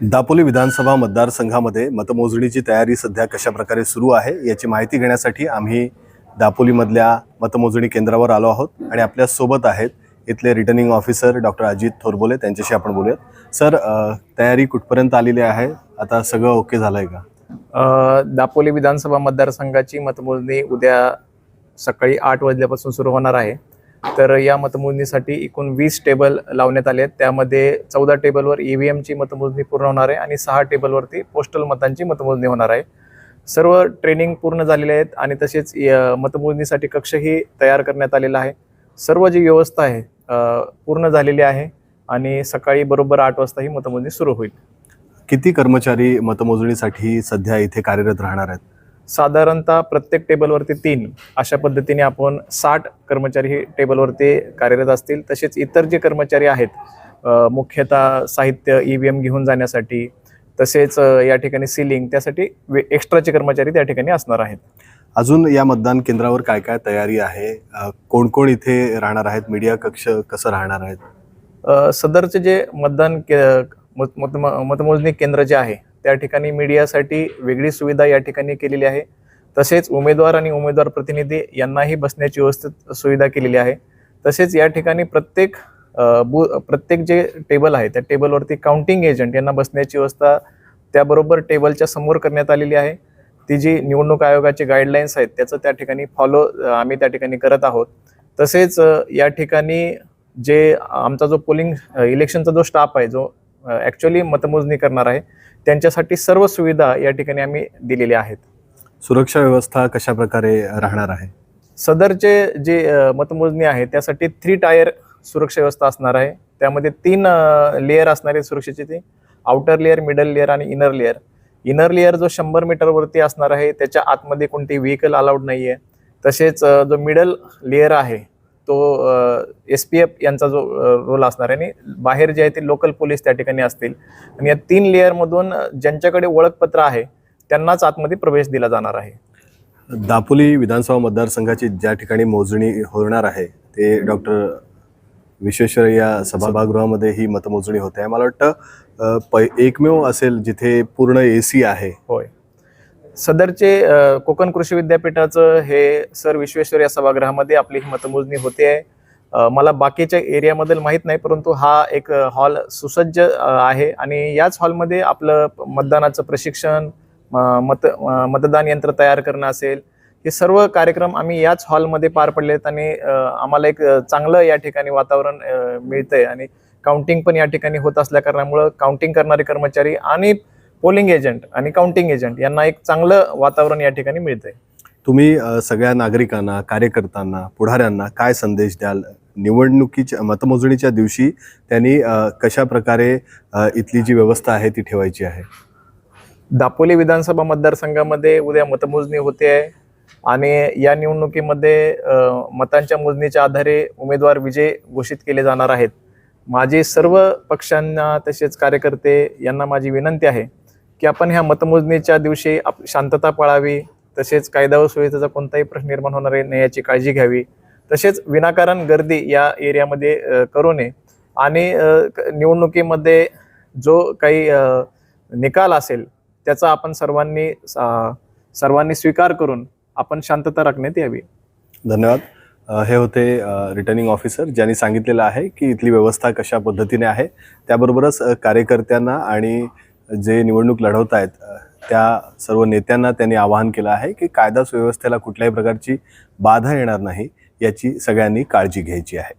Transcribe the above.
दापोली विधानसभा मतदारसंघामध्ये मतमोजणीची तयारी सध्या कशा प्रकारे सुरू आहे याची माहिती घेण्यासाठी आम्ही दापोलीमधल्या मतमोजणी केंद्रावर आलो आहोत आणि आपल्यासोबत आहेत इथले returning officer doctor Ajit Thorbole. त्यांच्याशी आपण बोलूयात. सर तयारी कुठपर्यंत आलेली आहे? आता सगळं ओके झालंय का? दापोली विधानसभा मतदारसंघाची मतमोजणी उद्या सकाळी आठ वाजल्यापासून सुरू होणार आहे. तर या मतमोजणीसाठी एकूण वीस टेबल लावण्यात आले आहेत. त्यामध्ये चौदा टेबलवर ई व्ही एमची मतमोजणी पूर्ण होणार आहे आणि सहा टेबलवरती पोस्टल मतांची मतमोजणी होणार आहे. सर्व ट्रेनिंग पूर्ण झालेले आहेत आणि तसेच मतमोजणीसाठी कक्षही तयार करण्यात आलेला आहे. सर्व जी व्यवस्था आहे पूर्ण झालेली आहे आणि सकाळी बरोबर आठ वाजता ही मतमोजणी सुरू होईल. किती कर्मचारी मतमोजणीसाठी सध्या इथे कार्यरत राहणार आहेत? साधारणतः प्रत्येक टेबलवरती तीन अशा पद्धतीने आपण साठ कर्मचारी हे टेबलवरती कार्यरत असतील. तसेच इतर जे कर्मचारी आहेत मुख्यतः साहित्य ई व्ही एम घेऊन जाण्यासाठी तसेच या ठिकाणी सिलिंग त्यासाठी वे- एक्स्ट्राचे कर्मचारी त्या ठिकाणी असणार आहेत. अजून या मतदान केंद्रावर काय काय तयारी आहे? कोण कोण इथे राहणार आहेत? मीडिया कक्ष कसं राहणार आहेत? सदरचे जे मतदान के मत मत मतमोजणी केंद्र जे आहे त्या ठिकाणी मीडियासाठी वेगळी सुविधा या ठिकाणी केलेली आहे. तसेच उमेदवार आणि उमेदवार प्रतिनिधी यांनाही बसण्याची व्यवस्थित सुविधा केलेली आहे. तसेच या ठिकाणी प्रत्येक बू बु प्रत्येक जे टेबल आहे त्या टेबलवरती काउंटिंग एजंट यांना बसण्याची व्यवस्था त्याबरोबर टेबलच्या समोर करण्यात आलेली आहे. ती जी निवडणूक आयोगाचे गाईडलाईन्स आहेत त्याचं त्या ठिकाणी फॉलो आम्ही त्या ठिकाणी करत आहोत. तसेच या ठिकाणी जे आमचा जो पोलिंग इलेक्शनचा जो स्टाफ आहे जो ॲक्च्युली मतमोजणी करणार आहे त्यांच्यासाठी सर्व सुविधा या ठिकाणी आम्ही दिलेल्या आहेत. सुरक्षा व्यवस्था कशा प्रकारे राहणार आहे? सदरचे जे मतमोजणी आहे त्यासाठी थ्री टायर सुरक्षा व्यवस्था असणार आहे. त्यामध्ये तीन लेअर असणार आहे सुरक्षेची ती. आउटर लेअर मिडल लेअर आणि इनर लेअर इनर लेअर जो शंभर मीटरवरती असणार आहे त्याच्या आतमध्ये कोणती व्हेकल अलाउड नाही आहे तसेच जो मिडल लेअर आहे तो एस पी एफ यांचा जो रोल असणार आहे. आणि बाहेर जे आहे ते लोकल पोलीस त्या ठिकाणी असतील. आणि या तीन लेअरमधून ज्यांच्याकडे ओळखपत्र आहे त्यांनाच आतमध्ये प्रवेश दिला जाणार आहे. दापोली विधानसभा मतदारसंघाची ज्या ठिकाणी मोजणी होणार आहे ते डॉक्टर विश्वेश्वरय्या सभागृहामध्ये ही मतमोजणी होते आहे. मला वाटतं एकमेव असेल जिथे पूर्ण ए सी आहे. होय. सदरचे कोकण कृषी विद्यापीठाचं हे सर विश्वेश्वर या सभागृहामध्ये आपली ही मतमोजणी होते. आहे मला बाकीच्या एरियाबद्दल माहीत नाही परंतु हा एक हॉल सुसज्ज आहे. आणि याच हॉलमध्ये आपलं मतदानाचं प्रशिक्षण म- मत मतदान यंत्र तयार करणं असेल हे सर्व कार्यक्रम आम्ही याच हॉलमध्ये पार पडले आहेत आणि आम्हाला एक चांगलं या ठिकाणी वातावरण मिळतंय. आणि काउंटिंग पण या ठिकाणी होत असल्या कारणामुळं काउंटिंग करणारे कर्मचारी आणि पोलिंग एजंट आणि काउंटिंग एजंट यांना एक चांगलं वातावरण या ठिकाणी मिळतंय. तुम्ही अ, सगळ्या नागरिकांना कार्यकर्त्यांना पुढाऱ्यांना काय संदेश द्याल? निवडणुकीच्या मतमोजणीच्या दिवशी त्यांनी अ, कशा प्रकारे अ, इथली जी व्यवस्था आहे ती ठेवायची आहे? दापोली विधानसभा मतदारसंघामध्ये उद्या मतमोजणी होते आहे आणि या निवडणुकीमध्ये अ, मतांच्या मोजणीच्या आधारे उमेदवार विजय घोषित केले जाणार आहेत. माझे सर्व पक्षांना तसेच कार्यकर्ते यांना माझी विनंती आहे. की आपण ह्या मतमोजणीच्या दिवशी आप शांतता पाळावी तसेच कायदा व सुविधेचा कोणताही प्रश्न निर्माण होणार नाही याची काळजी घ्यावी. तसेच विनाकारण गर्दी या एरियामध्ये करू नये. आणि क- निवडणुकीमध्ये जो काही निकाल असेल त्याचा आपण सर्वांनी सर्वांनी स्वीकार करून आपण शांतता राखण्यात यावी. धन्यवाद. हे होते रिटर्निंग ऑफिसर ज्यांनी सांगितलेलं आहे की इथली व्यवस्था कशा पद्धतीने आहे त्याबरोबरच कार्यकर्त्यांना आणि जे निवडणूक लढवत आहेत त्या सर्व नेत्यांना त्यांनी आवाहन केलं आहे की कायदा सुव्यवस्थेला कुठल्याही प्रकारची बाधा येणार नाही याची सगळ्यांनी काळजी घ्यायची आहे.